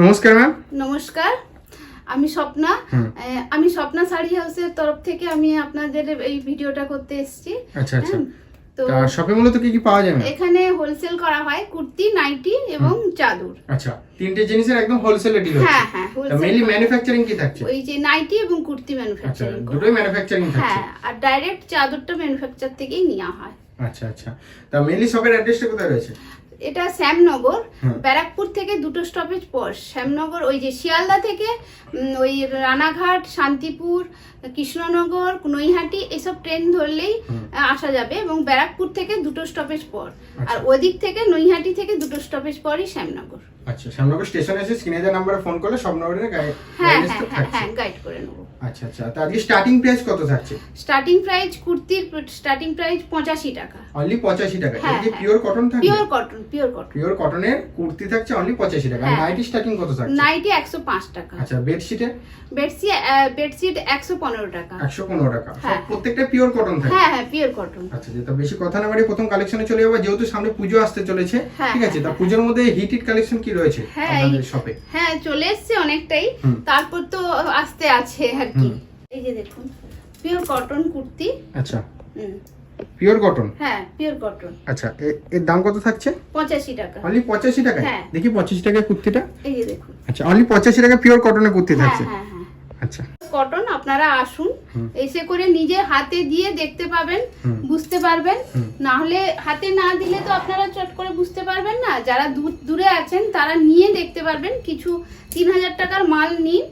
নমস্কার ম্যাম নমস্কার। আমি স্বপ্না। আমি স্বপ্না শাড়ি হাউসের তরফ থেকে আমি আপনাদের এই ভিডিওটা করতে এসেছি। আচ্ছা আচ্ছা। হ্যাঁ, তো শপে মূলত কি কি পাওয়া যায় এখানে হোলসেল করা হয় কুর্তি নাইটি এবং চাদর। আচ্ছা তিনটে জিনিসের একদম হোলসেলে ডিল হচ্ছে। হ্যাঁ হ্যাঁ মেইনলি ম্যানুফ্যাকচারিং কি থাকছে? ওই যে নাইটি এবং কুর্তি আচ্ছা ম্যানুফ্যাকচারিং দুটোই ম্যানুফ্যাকচারিং থাকছে। হ্যাঁ আর ডাইরেক্ট চাদরটা ম্যানুফ্যাকচার থেকেই নেওয়া হয়। আচ্ছা আচ্ছা। তা মেইনলি শপের অ্যাড্রেসটা কোথায় রয়েছে? এটা শ্যামনগর ব্যারাকপুর থেকে দুটো স্টপেজ পর। শ্যামনগর ওই যে শিয়ালদা থেকে ওই রানাঘাট শান্তিপুর কৃষ্ণনগর নৈহাটি এসব ট্রেন ধরলেই আসা যাবে এবং ব্যারাকপুর থেকে দুটো স্টপেজ পর। আচ্ছা। আর ওদিক থেকে নৈহাটি থেকে দুটো স্টপেজ পরই শ্যামনগর। আচ্ছা শ্যামনগর স্টেশনে এসে স্ক্রিনে নাম্বারে ফোন করলে সব হ্যাঁ হ্যাঁ হ্যাঁ হ্যাঁ গাইড করে নেব। আচ্ছা আচ্ছা তা আজকে স্টার্টিং প্রাইস কত থাকছে? স্টার্টিং প্রাইস কুর্তির স্টার্টিং প্রাইস পঁচাশি টাকা। অনলি পঁচাশি টাকা। হ্যাঁ, এটা হ্যাঁ। পিওর কটন থাকবে? Pure cotton pure cotton pure কটনের কুর্তি থাকছে অনলি পঁচাশি টাকা। হ্যাঁ। নাইটি স্টার্টিং কত থাকছে? নাইটি একশো পাঁচ টাকা। আচ্ছা বেডশিটে বেডশিট বেডশিট একশো পনেরো টাকা। একশো পনেরো টাকা। হ্যাঁ। প্রত্যেকটা পিওর কটন থাকে হ্যাঁ হ্যাঁ পিওর কটন আচ্ছা যেটা বেশি কথা না বাড়ি প্রথম কালেকশনে চলে যাব যেহেতু সামনে পুজো আসতে চলেছে হ্যাঁ, ঠিক আছে? তা হ্যাঁ, পুজোর মধ্যে হিট হিট কালেকশন কি রয়েছে হ্যাঁ, আপনাদের শপে হ্যাঁ চলে এসছে অনেকটাই। তারপর তো আসতে আছে আর কি। এই যে দেখুন পিওর কটন কুর্তি। আচ্ছা। পিওর কটন হ্যাঁ পিওর কটন আচ্ছা এর দাম কত থাকছে? পঁচাশি টাকা। অনলি পঁচাশি টাকা হ্যাঁ। দেখি পঁচাশি টাকায় কুর্তিটা। এই যে দেখুন। আচ্ছা অনলি পঁচাশি টাকা পিওর কটনের কুর্তি হ্যাঁ থাকছে। হ্যাঁ হ্যাঁ। কটন আপনারা আসুন এসে করে নিজে হাতে দিয়ে দেখতে পাবেন বুঝতে পারবেন। না হলে হাতে না দিলে তো আপনারা চট করে বুঝতে পারবেন না। যারা দূর আছেন তারা নিয়ে দেখতে পারবেন। কিছু তিন হাজার টাকার মাল নিন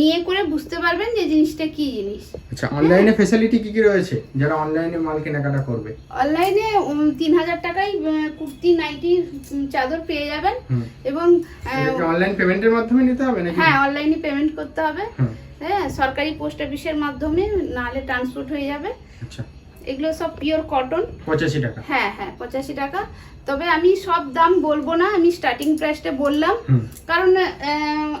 নিয়ে করে বুঝতে পারবেন যে জিনিসটা কি জিনিস। আচ্ছা অনলাইনে ফেসিলিটি কি কি রয়েছে? যারা অনলাইনে মাল কেনাকাটা করবে। অনলাইনে তিন হাজার টাকায় কুর্তি নাইটি চাদর পেয়ে যাবেন। এবং অনলাইন পেমেন্টের মাধ্যমে নিতে হবে নাকি? হ্যাঁ অনলাইনে পেমেন্ট করতে হবে। হ্যাঁ সরকারি পোস্ট অফিসের মাধ্যমে নাহলে ট্রান্সপোর্ট হয়ে যাবে। আচ্ছা। এগুলো সব পিওর কটন পঁচাশি টাকা। হ্যাঁ হ্যাঁ পঁচাশি টাকা। তবে আমি সব দাম বলব না আমি স্টার্টিং প্রাইসটা বললাম। কারণ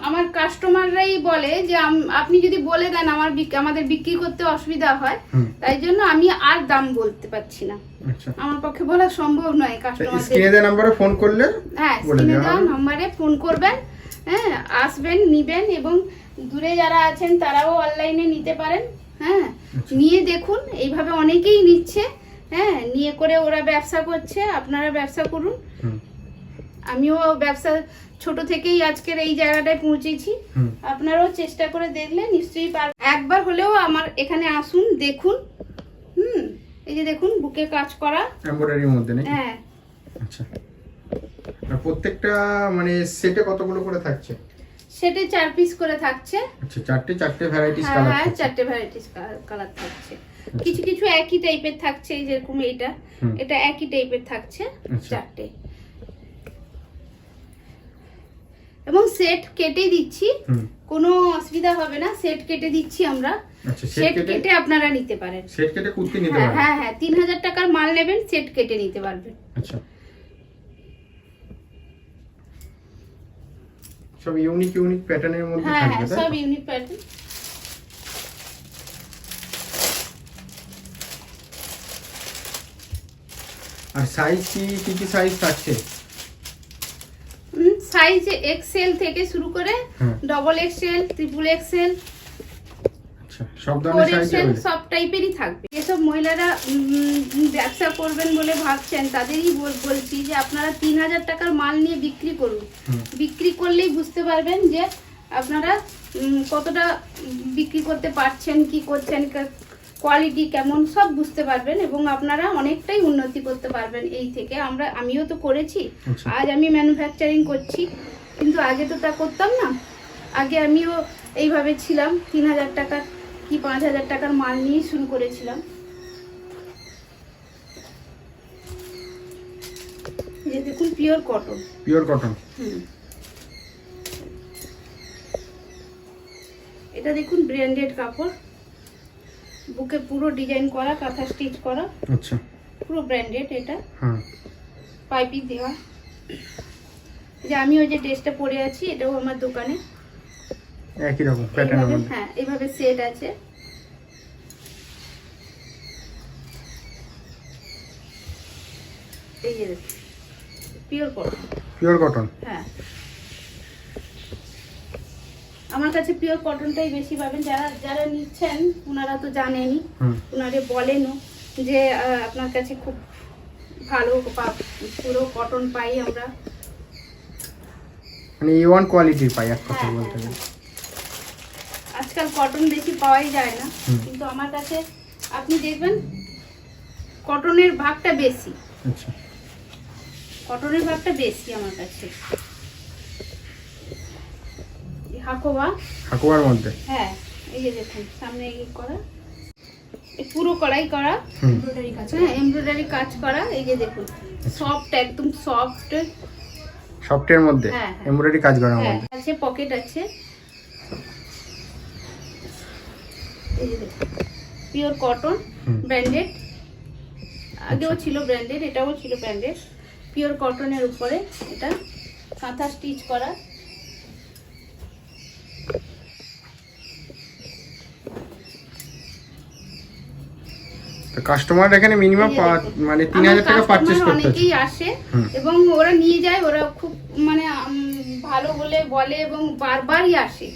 আমার কাস্টমাররাই বলে যে আপনি যদি বলে দেন আমার আমাদের বিক্রি করতে অসুবিধা হয় তাই জন্য আমি আর দাম বলতে পারছি না। আচ্ছা। আমার পক্ষে বলা সম্ভব নয় কাস্টমারদের স্ক্রিনে দেওয়া নাম্বারে ফোন করলে হ্যাঁ স্ক্রিনে দেওয়া নম্বরে ফোন করবেন। হ্যাঁ আসবেন নিবেন এবং দূরে যারা আছেন তারাও অনলাইনে নিতে পারেন হ্যাঁ। আচ্ছা। নিয়ে দেখুন এইভাবে অনেকেই নিচ্ছে হ্যাঁ নিয়ে করে ওরা ব্যবসা করছে আপনারা ব্যবসা করুন। আমিও ব্যবসা ছোট থেকেই আজকের এই জায়গাটায় পৌঁছেছি। আপনারাও চেষ্টা করে দেখলে নিশ্চয়ই পারবেন একবার হলেও আমার এখানে আসুন দেখুন হুম। এই যে দেখুন বুকে কাজ করা। এমব্রয়ডারির মধ্যে হ্যাঁ। আচ্ছা। প্রত্যেকটা মানে সেটে কতগুলো করে থাকছে? সেটে চার পিস করে থাকছে। আচ্ছা চারটে চারটে ভ্যারাইটিস হ্যাঁ কালার হ্যাঁ থাকছে। চারটে ভ্যারাইটিস কালার থাকছে। কিছু কিছু একই টাইপের থাকছে এই যেরকম এইটা। হুম। এটা একই টাইপের থাকছে আচ্ছা। চারটে। এবং সেট কেটে দিচ্ছি। কোনো অসুবিধা হবে না সেট কেটে দিচ্ছি আমরা। আচ্ছা সেট সেট কেটে আপনারা নিতে পারেন। সেট কেটে কুর্তি নিতে হ্যাঁ পারবে হ্যাঁ হ্যাঁ তিন হাজার টাকার মাল নেবেন সেট কেটে নিতে পারবেন। আচ্ছা। সব ইউনিক ইউনিক প্যাটার্নের মধ্যে হ্যাঁ থাকবে হ্যাঁ হ্যাঁ সব ইউনিক প্যাটার্ন আর সাইজ কি কি কি সাইজ থাকছে? সাইজ এক্সেল থেকে শুরু করে। ডবল এক্সেল ট্রিপল এক্সেল সব টাইপেরই থাকবে। যেসব মহিলারা ব্যবসা করবেন বলে ভাবছেন তাদেরই বলছি যে আপনারা তিন হাজার টাকার মাল নিয়ে বিক্রি করুন। বিক্রি করলেই বুঝতে পারবেন যে আপনারা কতটা বিক্রি করতে পারছেন কি করছেন কোয়ালিটি কেমন সব বুঝতে পারবেন এবং আপনারা অনেকটাই উন্নতি করতে পারবেন এই থেকে। আমরা আমিও তো করেছি। আচ্ছা। আজ আমি ম্যানুফ্যাকচারিং করছি কিন্তু আগে তো তা করতাম না। আগে আমিও এইভাবে ছিলাম তিন হাজার টাকার কি পাঁচ হাজার টাকার মাল নিয়ে শুরু করেছিলাম। দেখুন পিওর কটন পিওর কটন এটা দেখুন ব্র্যান্ডেড কাপড়। বুকে পুরো ডিজাইন করা কাঁথা স্টিচ করা। আচ্ছা। পুরো ব্র্যান্ডেড এটা। হ্যাঁ। পাইপিং দেওয়া। যে আমি ওই যে ড্রেসটা পরে আছি এটাও আমার দোকানে। একই রকম প্যাটার্নের মধ্যে। হ্যাঁ এইভাবে সেট আছে। এই যে পিওর কটন পিওর কটন হ্যাঁ। আমার কাছে পিওর কটনটাই বেশি পাবেন। যারা যারা নিচ্ছেন ওনারা তো জানেনই। ওনারে বলেনও যে আপনার কাছে খুব ভালো পুরো কটন পাই আমরা। মানে ওয়ান কোয়ালিটির পাই এক কথা হ্যাঁ, বলতে হ্যাঁ, গেলে। আজকাল কটন বেশি পাওয়াই যায় না। কিন্তু আমার কাছে আপনি দেখবেন কটনের ভাগটা বেশি। আচ্ছা। কটনের ভাগটা বেশি আমার কাছে। হাকোবা। হাকুয়ার মধ্যে? হ্যাঁ এই যে দেখুন সামনে এই করা। পুরো কড়াই করা। এমব্রয়ডারি কাজ হ্যাঁ এমব্রয়ডারি কাজ করা। এই যে দেখুন সফট একদম সফট সফটের মধ্যে? হ্যাঁ, হ্যাঁ। এমব্রয়ডারি কাজ করার হ্যাঁ মধ্যে? আছে পকেট আছে এই যে দেখুন পিওর কটন ব্র্যান্ডেড আগেও ছিল ব্র্যান্ডেড এটাও ছিল ব্র্যান্ডেড পিওর কটনের উপরে এটা কাঁথা স্টিচ করা। কাস্টমার এখানে মিনিমাম। মানে তিন হাজার টাকা পারচেস করতে অনেকেই আসে এবং ওরা নিয়ে যায় ওরা খুব মানে ভালো বলে বলে এবং বারবারই আসে।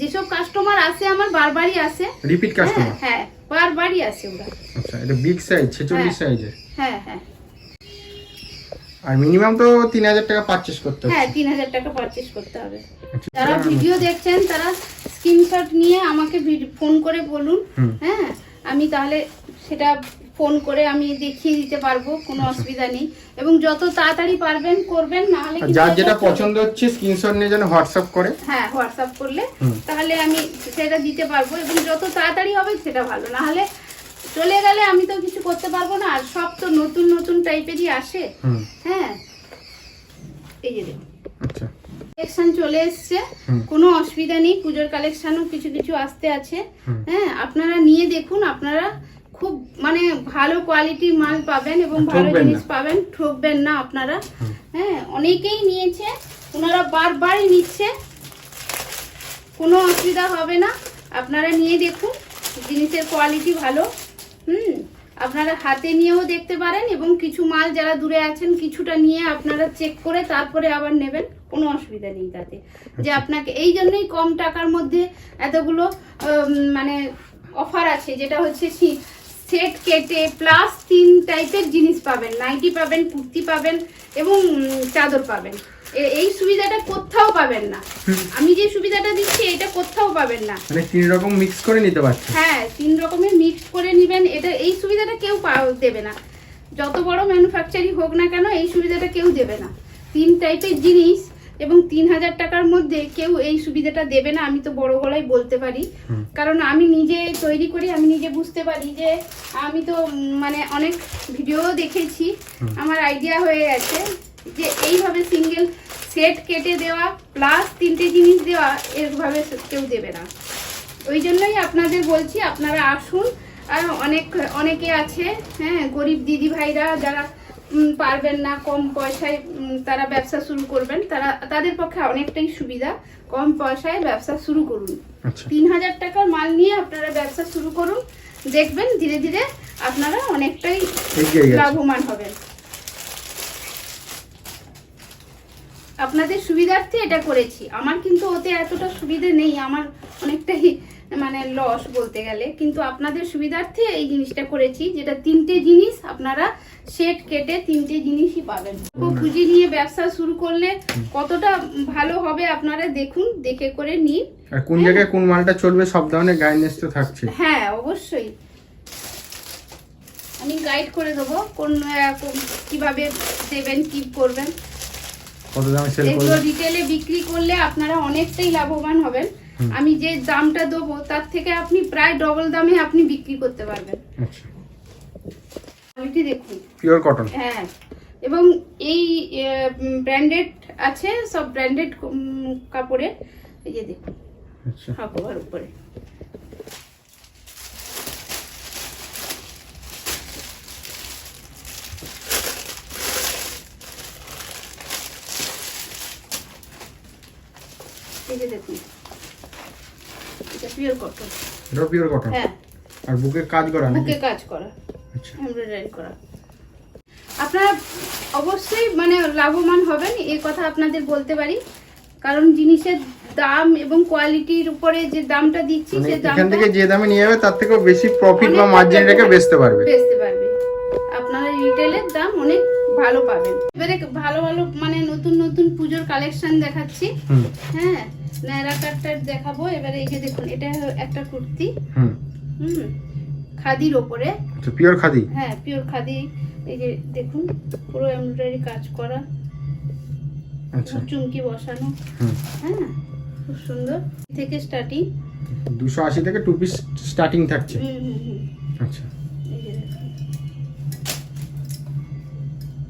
যেসব কাস্টমার আসে আমার বারবারই আসে। রিপিট হ্যাঁ কাস্টমার হ্যাঁ বারবারই আসে ওরা। আচ্ছা এটা বিগ সাইজ ছেচল্লিশ হ্যাঁ। সাইজের হ্যাঁ হ্যাঁ। আর মিনিমাম তো তিন হাজার টাকা পারচেস করতে হবে হ্যাঁ হচ্ছে। তিন হাজার টাকা পারচেস করতে হবে। আচ্ছা, যারা ভিডিও দেখছেন তারা স্ক্রিনশট নিয়ে আমাকে ফোন করে বলুন। হ্যাঁ আমি তাহলে সেটা ফোন করে আমি দেখিয়ে দিতে পারব কোনো আচ্ছা। অসুবিধা নেই। এবং যত তাড়াতাড়ি পারবেন করবেন না হলে যার যেটা পছন্দ হচ্ছে স্ক্রিনশট নিয়ে যেন হোয়াটসঅ্যাপ করে। হ্যাঁ হোয়াটসঅ্যাপ করলে তাহলে আমি সেটা দিতে পারব এবং যত তাড়াতাড়ি হবে সেটা ভালো। না হলে চলে গেলে আমি তো কিছু করতে পারব না আর সব তো নতুন নতুন টাইপেরই আসে। হ্যাঁ। এই যে দেখুন। আচ্ছা। কালেকশন চলে এসছে। কোনো অসুবিধা নেই পুজোর কালেকশনও কিছু কিছু আসতে আছে। হ্যাঁ আপনারা নিয়ে দেখুন আপনারা খুব মানে ভালো কোয়ালিটির মাল পাবেন এবং ভালো জিনিস পাবেন ঠকবেন না আপনারা। হ্যাঁ অনেকেই নিয়েছে ওনারা বারবারই নিচ্ছে। কোনো অসুবিধা হবে না আপনারা নিয়ে দেখুন জিনিসের কোয়ালিটি ভালো। হুম আপনারা হাতে নিয়েও দেখতে পারেন এবং কিছু মাল যারা দূরে আছেন কিছুটা নিয়ে আপনারা চেক করে তারপরে আবার নেবেন কোনো অসুবিধা নেই তাতে। যে আপনাকে এই জন্যই কম টাকার মধ্যে এতগুলো মানে অফার আছে যেটা হচ্ছে সেট কেটে প্লাস তিন টাইপের জিনিস পাবেন। নাইটি পাবেন কুর্তি পাবেন এবং চাদর পাবেন। এই সুবিধাটা কোথাও পাবেন না। আমি যে সুবিধাটা দিচ্ছি এটা কোথাও পাবেন না। মানে তিন রকম মিক্স করে নিতে পারছে হ্যাঁ তিন রকমের মিক্স করে নেবেন। এটা এই সুবিধাটা কেউ দেবে না। যত বড় ম্যানুফ্যাকচারিং হোক না কেন এই সুবিধাটা কেউ দেবে না। তিন টাইপের জিনিস এবং তিন হাজার টাকার মধ্যে কেউ এই সুবিধাটা দেবে না আমি তো বড় গলায় বলতে পারি। কারণ আমি নিজে তৈরি করি আমি নিজে বুঝতে পারি যে আমি তো মানে অনেক ভিডিও দেখেছি। আমার আইডিয়া হয়ে গেছে যে এইভাবে সিঙ্গেল সেট কেটে দেওয়া প্লাস তিনটে জিনিস দেওয়া এরভাবে কেউ দেবে না। ওই জন্যই আপনাদের বলছি আপনারা আসুন। আর অনেক অনেকে আছে হ্যাঁ গরিব দিদি ভাইরা যারা পারবেন না কম পয়সায় তারা ব্যবসা শুরু করবেন। তারা তাদের পক্ষে অনেকটাই সুবিধা কম পয়সায় ব্যবসা শুরু করুন। আচ্ছা। তিন হাজার টাকার মাল নিয়ে আপনারা ব্যবসা শুরু করুন দেখবেন ধীরে ধীরে আপনারা অনেকটাই লাভবান হবেন। আপনাদের সুবিধার্থে এটা করেছি। আমার কিন্তু ওতে এতটা সুবিধে নেই আমার অনেকটাই মানে লস বলতে গেলে। কিন্তু আপনাদের সুবিধার্থে এই জিনিসটা করেছি যেটা তিনটে জিনিস আপনারা সেট কেটে তিনটে জিনিসই পাবেন। পুঁজি নিয়ে ব্যবসা শুরু করলে কতটা ভালো হবে আপনারা দেখুন দেখে করে নিন। আর কোন জায়গায় কোন মালটা চলবে সব ধরনের গাইডেন্স তো থাকছে। হ্যাঁ অবশ্যই। আমি গাইড করে দেবো কোন কীভাবে দেবেন কি করবেন। কত দামে সেল এগুলো করবে রিটেলে বিক্রি করলে আপনারা অনেকটাই লাভবান হবেন। আমি যে দামটা দেবো তার থেকে আপনি প্রায় ডবল দামে আপনি বিক্রি করতে পারবেন। আচ্ছা। কোয়ালিটি দেখুন। পিওর কটন হ্যাঁ। এবং এই ব্র্যান্ডেড আছে সব ব্র্যান্ডেড কাপড়ের। এই যে দেখুন। আচ্ছা। উপরে। এই যে দেখুন। এটা পিওর কটন এটা পিওর কটন হ্যাঁ। আর বুকে কাজ করা বুকে কাজ করা। আচ্ছা। এমব্রয়ডারি করা। আপনারা অবশ্যই মানে লাভবান হবেন এই কথা আপনাদের বলতে পারি। কারণ জিনিসের দাম এবং কোয়ালিটির উপরে যে দামটা দিচ্ছি মানে সে এখান থেকে যে দামে নিয়ে যাবে তার থেকেও বেশি প্রফিট বা মার্জিন রেখে বেচতে পারবে। বেচতে পারবে। আপনারা রিটেলের দাম অনেক ভালো পাবেন। এবারে ভালো ভালো মানে নতুন নতুন পুজোর কালেকশন দেখাচ্ছি। হ্যাঁ নায়রা কাটটার দেখাবো। এবারে এই যে দেখুন এটা একটা কুর্তি। হুম। হুম খাদির ওপরে। আচ্ছা পিওর খাদি? হ্যাঁ পিওর খাদি। এই যে দেখুন পুরো এমব্রয়ডারি কাজ করা। আচ্ছা। চুমকি বসানো। হ্যাঁ খুব সুন্দর। থেকে স্টার্টিং দুশো আশি থেকে টু পিস স্টার্টিং থাকছে। হুম হুম হুম। আচ্ছা।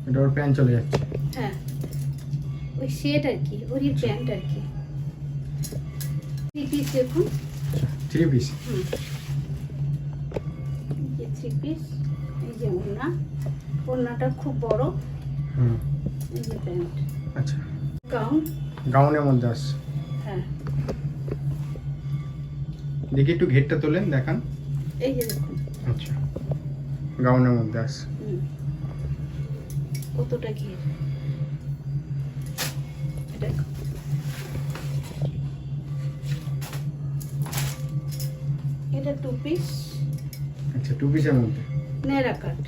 এটা ওর প্যান্ট চলে যাচ্ছে। হ্যাঁ। ওই সেট আর কি ওরই প্যান্ট আর কি। থ্রি পিস দেখুন। থ্রি পিস হুম। থ্রি পিস এই যে ওড়না। ওড়নাটা খুব বড়। হুম। এই যে প্যান্ট। আচ্ছা। গাউন গাউনের মধ্যে আসছে। হ্যাঁ। দেখি একটু ঘেরটা তোলেন দেখান। এই যে দেখুন। আচ্ছা। গাউনের মধ্যে আসছে। হুম। কতটা ঘির এটা টু পিস আচ্ছা টু পিসের মধ্যে? নেরা কাট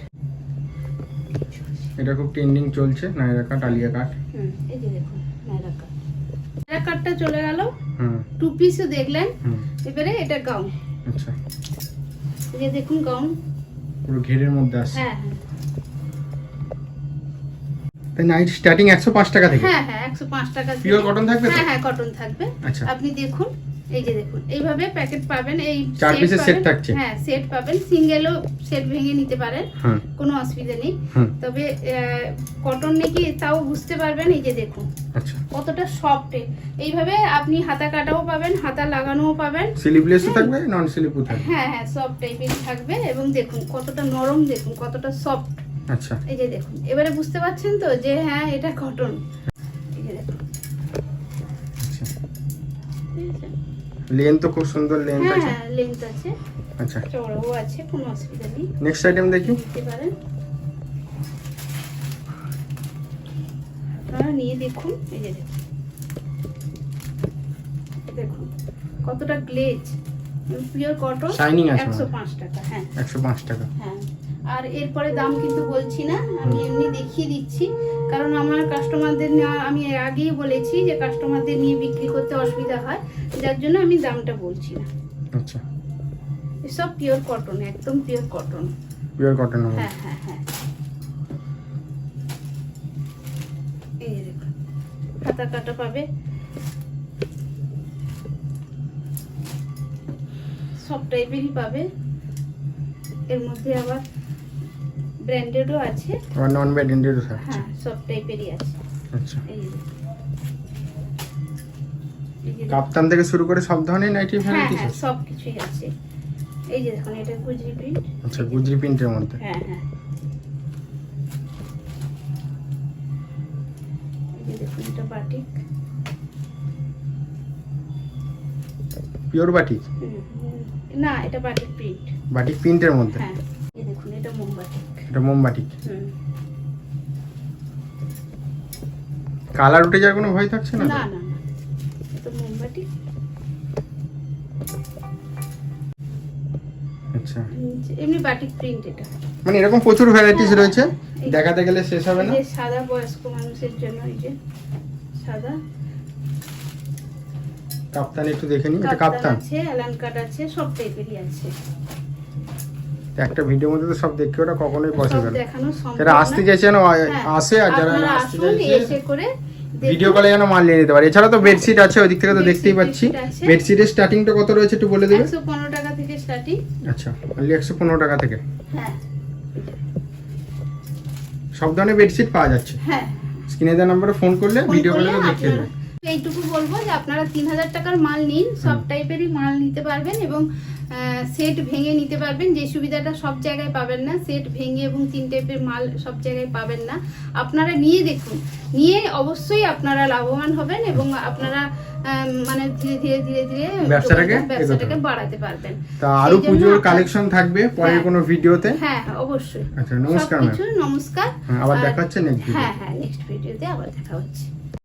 এটা খুব ট্রেন্ডিং চলছে নাইরা কাট আলিয়া কাট হুম এই যে দেখুন নেরা কাট নেরা কাটটা চলে গেল। হুম। টু পিসও দেখলেন হুম। এবারে এটা গাউন আচ্ছা। এই যে দেখুন গাউন পুরো ঘেরের মধ্যে আসছে। হ্যাঁ হ্যাঁ। তাই নাইট স্টার্টিং একশো পাঁচ টাকা থেকে? হ্যাঁ হ্যাঁ একশো পাঁচ টাকা থেকে- Pure cotton থাকবে হ্যাঁ হ্যাঁ কটন থাকবে। আচ্ছা। আপনি দেখুন এই যে দেখুন এইভাবে প্যাকেট পাবেন এই চার set পাবেন। থাকছে? হ্যাঁ সেট পাবেন সিঙ্গেলও সেট ভেঙে নিতে পারেন হুম কোনো অসুবিধা নেই। তবে কটন নাকি তাও বুঝতে পারবেন এই যে দেখুন। আচ্ছা। কতটা সফট এইভাবে আপনি হাতা কাটাও পাবেন হাতা লাগানোও পাবেন। স্লিভলেসও থাকবে নন স্লিভও থাকবে? হ্যাঁ হ্যাঁ সফট টাইপের থাকবে। এবং দেখুন কতটা নরম দেখুন কতটা সফট আচ্ছা। এই যে দেখুন এবারে বুঝতে পারছেন তো যে হ্যাঁ এটা কটন এই যে দেখুন। আচ্ছা। লেন তো খুব সুন্দর লেন্থ হ্যাঁ আছে। হ্যাঁ লেন্থ আছে। আচ্ছা। চড়াও আছে কোনো অসুবিধা নেই। নেক্সট আইটেম দেখি। নিতে পারেন। আপনারা নিয়ে দেখুন। এই যে দেখুন। দেখুন কতটা গ্লেজ পিওর কটন Shining আছে একশো মানে। পাঁচ টাকা হ্যাঁ। একশো পাঁচ টাকা। হ্যাঁ। আর এরপরে দাম কিন্তু বলছি না আমি এমনি দেখিয়ে দিচ্ছি। কারণ আমার কাস্টমারদের আমি এর আগেই বলেছি যে কাস্টমারদের নিয়ে বিক্রি করতে অসুবিধা হয় যার জন্য আমি দামটা বলছি না। আচ্ছা। এসব পিওর কটন একদম পিওর কটন পিওর কটন হ্যাঁ হ্যাঁ হ্যাঁ। এই দেখুন হাতা কাটা পাবে। সব টাইপেরই পাবে। এর মধ্যে আবার ব্র্যান্ডেডও আছে। আবার নন ব্যাডেন্ডেরও থাকছে হ্যাঁ সব টাইপেরই আছে। আচ্ছা। কাপ্তান থেকে শুরু করে সব ধরনের নাইটি হ্যাঁ ভ্যারাইটিস হ্যাঁ আছে? সব কিছুই আছে। এই যে দেখুন এটা গুজরি প্রিন্ট আচ্ছা গুজরি প্রিন্টের মধ্যে। হ্যাঁ হ্যাঁ। দেখুন এটা বাটিক পিওর বাটিক। না এটা বাটিক প্রিন্ট বাটিক প্রিন্টের মধ্যে? হ্যাঁ এই দেখুন এটা মোমবাটিক এটা হুম। কালার উঠে যাওয়ার কোনো ভয় থাকছে না না না মোমবাটিক আচ্ছা। এমনি বাটিক প্রিন্ট এটা। মানে এরকম প্রচুর ভ্যারাইটিস হ্যাঁ, রয়েছে? দেখাতে গেলে শেষ হবে না? সাদা বয়স্ক মানুষের জন্য এই যে সাদা। কাপ্তান একটু দেখে এটা কাপ্তান কাপ্তান। আছে অ্যালান কাট আছে সব টাইপেরই আছে। একটা ভিডিওর মধ্যে তো সব দেখে ওটা কখনোই সব পসিবল যারা আসতে চাইছে যেন হ্যাঁ, আসে আর যারা আসতে চাইছে। ভিডিও কলে যেন মাল নিয়ে নিতে পারে। এছাড়া তো বেডশিট আছে ওই দিক থেকে তো দেখতেই পাচ্ছি। বেডশিটের স্টার্টিংটা কত রয়েছে একটু বলে দেবে? 115 টাকা থেকে স্টার্টিং আচ্ছা অনলি একশো পনেরো টাকা থেকে। হ্যাঁ। সব ধরনের বেডশিট পাওয়া যাচ্ছে। হ্যাঁ। স্ক্রিনে দেওয়া নাম্বারে ফোন করলে ভিডিও কলে তো আপনারা- দেবে এইটুকু বলব যে আপনারা তিন হাজার টাকার মাল নিন সব টাইপেরই মাল নিতে পারবেন এবং সেট ভেঙে নিতে পারবেন যে সুবিধাটা সব জায়গায় পাবেন না সেট ভেঙে এবং তিন টাইপের মাল সব জায়গায় পাবেন না। আপনারা নিয়ে দেখুন নিয়ে অবশ্যই আপনারা লাভবান হবেন এবং আপনারা মানে ধীরে ধীরে ধীরে ধীরে ব্যবসাটাকে ব্যবসাটাকে বাড়াতে পারবেন। তা আরও পুজোর কালেকশন থাকবে পরের হ্যাঁ। কোনো ভিডিওতে? হ্যাঁ হ্যাঁ অবশ্যই। আচ্ছা নমস্কার ম্যাম। নমস্কার। হ্যাঁ, আবার দেখা হচ্ছে নেক্সট ভিডিও হ্যাঁ হ্যাঁ নেক্সট ভিডিওতে আবার দেখা হচ্ছে।